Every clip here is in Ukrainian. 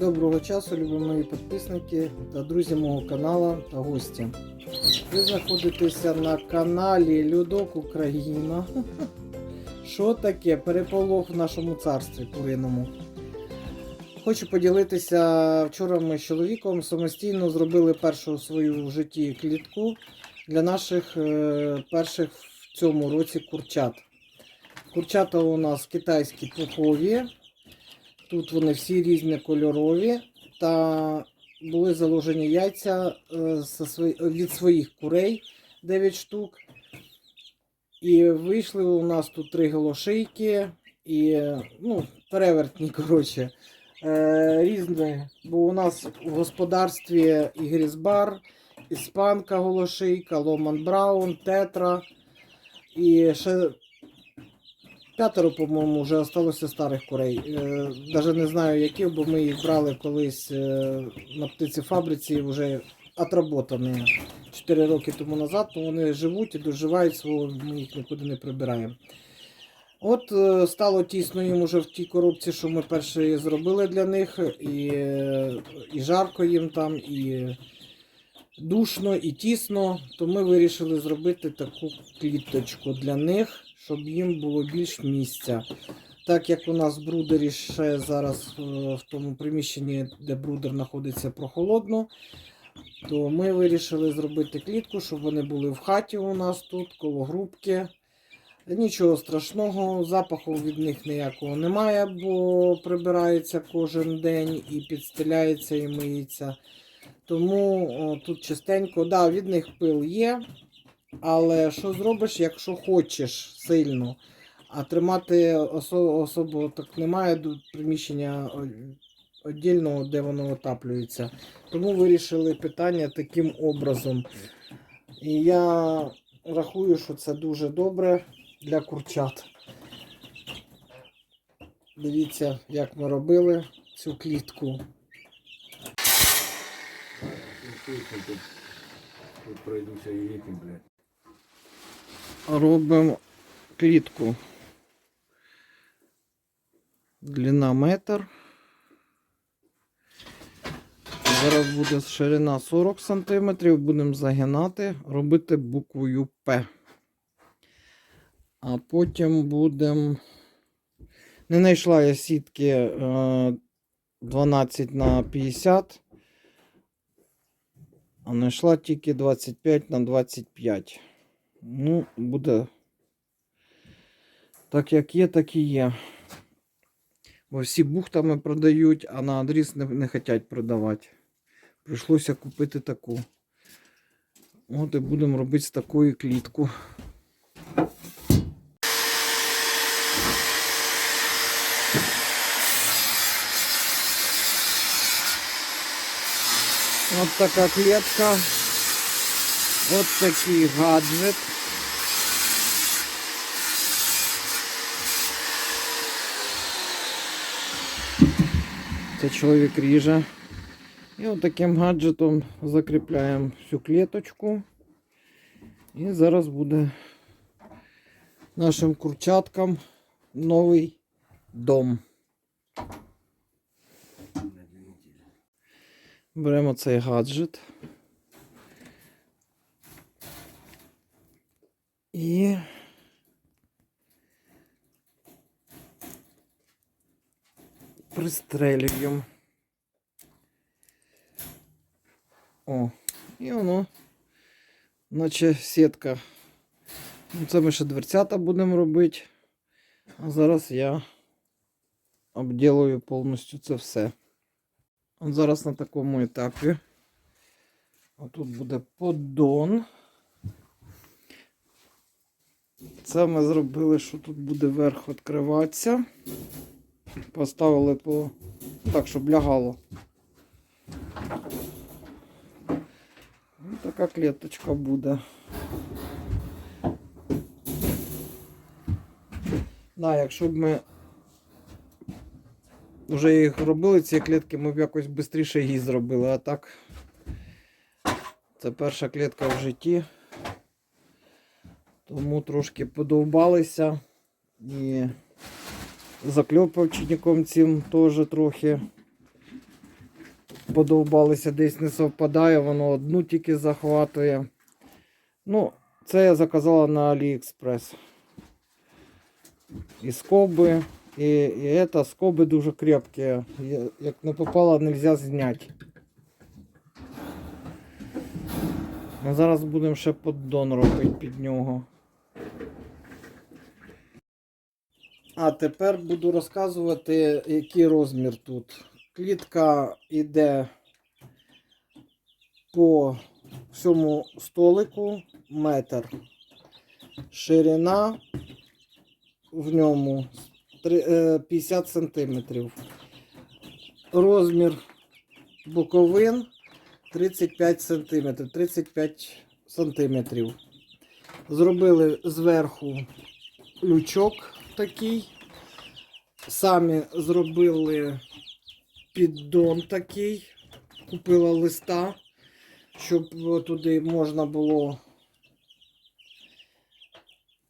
Доброго часу, любі мої підписники та друзі мого каналу та гості. Ви знаходитеся на каналі Людок Україна. Що таке? Переполох в нашому царстві куриному. Хочу поділитися. Вчора ми з чоловіком самостійно зробили першу свою в житті клітку для наших е, перших в цьому році курчат. Курчата у нас китайські пухові. Тут вони всі різнокольорові та були заложені яйця е, від своїх курей 9 штук. І вийшли у нас тут три голошийки і ну, перевертні, коротше, е, різні. Бо у нас в господарстві і грізбар, іспанка голошийка, ломан браун, тетра. І ще П'ятеро, по-моєму, вже залишилося старих курей. Е, Даже не знаю, які, бо ми їх брали колись е, на птицефабриці вже отработані 4 роки тому назад, то вони живуть і доживають свого, ми їх нікуди не прибираємо. От е, стало тісно їм уже в тій коробці, що ми перші зробили для них, і, е, і жарко їм там, і душно, і тісно, то ми вирішили зробити таку кліточку для них, щоб їм було більш місця. Так як у нас в брудері ще зараз е, в тому приміщенні, де брудер знаходиться прохолодно, то ми вирішили зробити клітку, щоб вони були в хаті у нас тут, коло грубки. Нічого страшного, запаху від них ніякого немає, бо прибирається кожен день і підстеляється і миється. Тому о, тут частенько, да, від них пил є, але що зробиш, якщо хочеш сильно, а тримати осо- особо так немає приміщення віддільного, де воно отаплюється. Тому вирішили питання таким образом. І я рахую, що це дуже добре для курчат. Дивіться, як ми робили цю клітку. Тут пройдуся і віком, блядь. Робимо клітку. Длина метр. Зараз буде ширина 40 см. Будемо загинати, робити буквою П. А потім будемо. Не знайшла я сітки е, 12 на 50. А знайшла тільки 25 на 25. Ну, буде. Так як є, так і є. Бо всі бухтами продають, а на адрес не, не хочуть продавати. Прийшлося купити таку. От і будемо робити з такої клітку. От така клітка. От такий гаджет. Це чоловік ріже. І от таким гаджетом закріпляємо всю клеточку. І зараз буде нашим курчаткам новий дом. Беремо цей гаджет. І пристрелюємо. О, і воно, наче сітка. Ну, Це ми ще дверцята будемо робити. А зараз я обділую повністю це все. От зараз на такому етапі. Отут буде поддон. Це ми зробили, що тут буде верх відкриватися. Поставили по так, щоб лягало. Така клеточка буде. Да, якщо б ми вже їх робили, ці клітки, ми б якось швидше її зробили, а так це перша клітка в житті. Тому трошки подовбалися і закльопавчиком цим теж трохи подовбалися, десь не совпадає, воно одну тільки захватує. Ну, це я заказала на AliExpress. І скоби, і, і це, скоби дуже крепкі. Як не попало, не можна зняти. Зараз будемо ще поддон робити під нього. А тепер буду розказувати, який розмір тут. Клітка йде по всьому столику метр. Ширина в ньому е, 50 сантиметрів. Розмір боковин 35 сантиметрів. 35 сантиметрів. Зробили зверху лючок такий. Самі зробили піддон такий. Купила листа, щоб туди можна було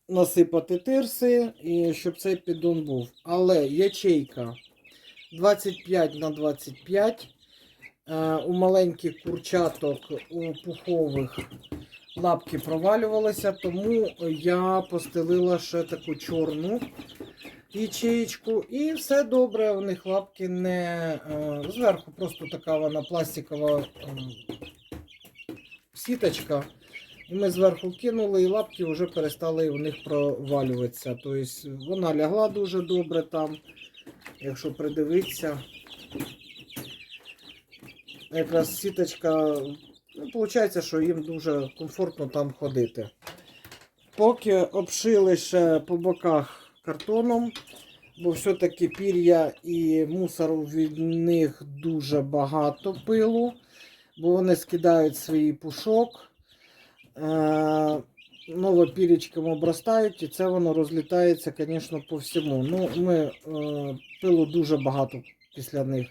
насипати тирси і щоб цей піддон був. Але ячейка 25 на 25. Е, У маленьких курчаток, у пухових лапки провалювалися, тому я постелила ще таку чорну ячеєчку. І все добре, у них лапки не е, зверху, просто така вона пластикова е, сіточка. І ми зверху кинули, і лапки вже перестали у них провалюватися. Тобто вона лягла дуже добре там, якщо придивитися. Якраз сіточка, ну, виходить, що їм дуже комфортно там ходити. Поки обшили ще по боках картоном, бо все-таки пір'я і мусору від них дуже багато пилу, бо вони скидають свій пушок, е- нове пірічком обростають, і це воно розлітається, звісно, по всьому. Ну, ми е- пилу дуже багато після них.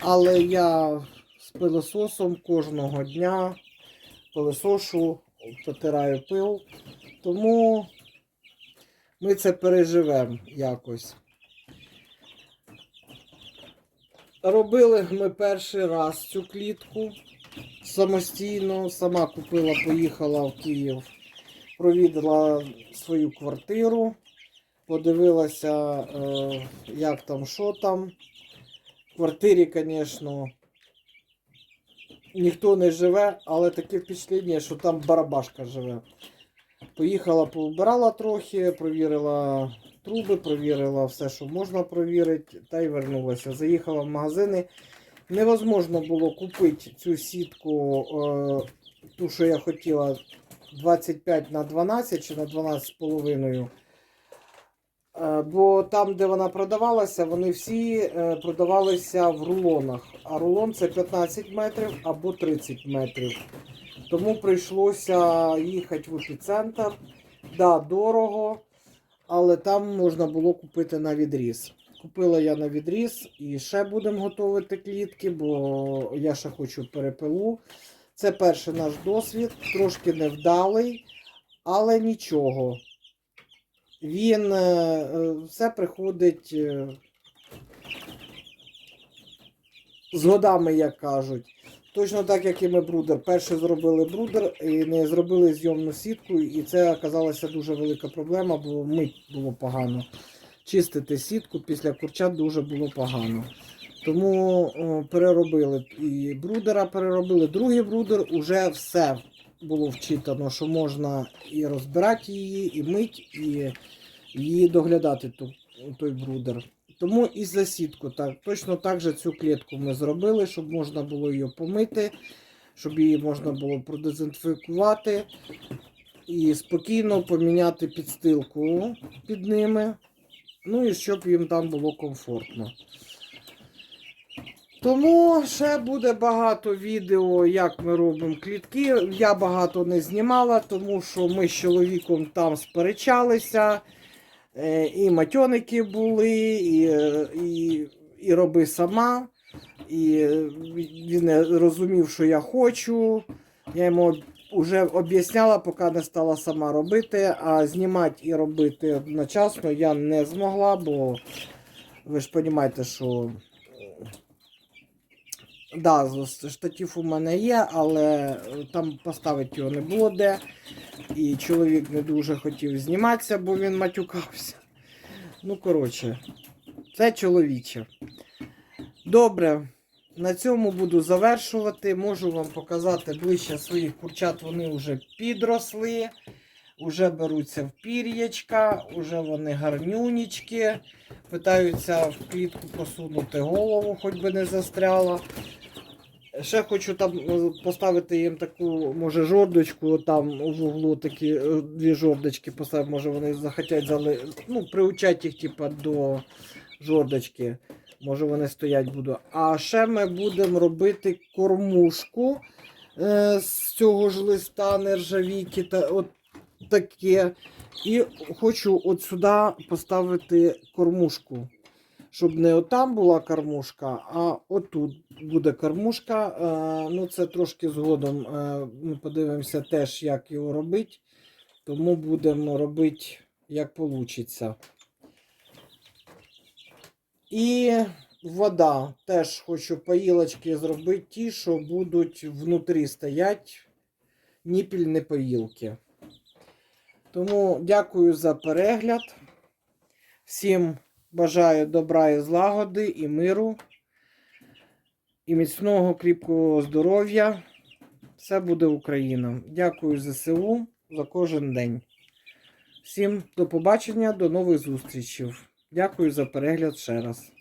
Але я пилососом кожного дня пилосошу, потираю пил. Тому ми це переживемо якось. Робили ми перший раз цю клітку самостійно. Сама купила, поїхала в Київ, провідала свою квартиру, подивилася, е, як там, що там. В квартирі, звісно, ніхто не живе, але таке впечатлення, що там барабашка живе. Поїхала, повбирала трохи, провірила труби, провірила все, що можна провірити, та й вернулася. Заїхала в магазини. Невозможно було купити цю сітку, е, ту, що я хотіла, 25 на 12 чи на 12,5. Е, Бо там, де вона продавалася, вони всі е, продавалися в рулонах. А рулон це 15 метрів або 30 метрів. Тому прийшлося їхати в епіцентр. Да, дорого, але там можна було купити на відріз. Купила я на відріз і ще будемо готувати клітки, бо я ще хочу перепилу. Це перший наш досвід, трошки невдалий, але нічого. Він е, е, все приходить е, з годами, як кажуть. Точно так, як і ми брудер. Перше зробили брудер і не зробили зйомну сітку, і це оказалася дуже велика проблема, бо мить було погано. Чистити сітку після курчат дуже було погано. Тому переробили і брудера переробили. Другий брудер уже все було вчитано, що можна і розбирати її, і мить, і її доглядати ту, той брудер. Тому і за сітку так. Точно так же цю клітку ми зробили, щоб можна було її помити, щоб її можна було продезінфікувати і спокійно поміняти підстилку під ними. Ну і щоб їм там було комфортно. Тому ще буде багато відео, як ми робимо клітки. Я багато не знімала, тому що ми з чоловіком там сперечалися. Е, І матьоники були, і, і, і роби сама. І він не розумів, що я хочу. Я йому вже об'ясняла, поки не стала сама робити, а знімати і робити одночасно я не змогла, бо ви ж розумієте, що Да, штатив у мене є, але е, там поставити його не було де. І чоловік не дуже хотів зніматися, бо він матюкався. Ну, коротше, це чоловіче. Добре, на цьому буду завершувати. Можу вам показати ближче своїх курчат. Вони вже підросли, вже беруться в пір'ячка, вже вони гарнюнічки. Питаються в клітку посунути голову, хоч би не застряла. Ще хочу там е, поставити їм таку, може, жордочку, там у вуглу такі е, дві жордочки поставити, може вони захотять зали... ну, приучати їх типа, до жордочки. Може вони стоять будуть. А ще ми будемо робити кормушку е, з цього ж листа нержавійки та от таке. І хочу от сюди поставити кормушку. Щоб не отам була кормушка, а отут буде кормушка. Е, ну, це трошки згодом е, ми подивимося теж, як його робити. Тому будемо робити, як вийде. І вода. Теж хочу поїлочки зробити ті, що будуть внутрі стоять. Ніпільні поїлки. Тому дякую за перегляд. Всім бажаю добра і злагоди і миру, і міцного кріпкого здоров'я. Все буде Україна. Дякую ЗСУ за кожен день. Всім до побачення, до нових зустрічей. Дякую за перегляд ще раз.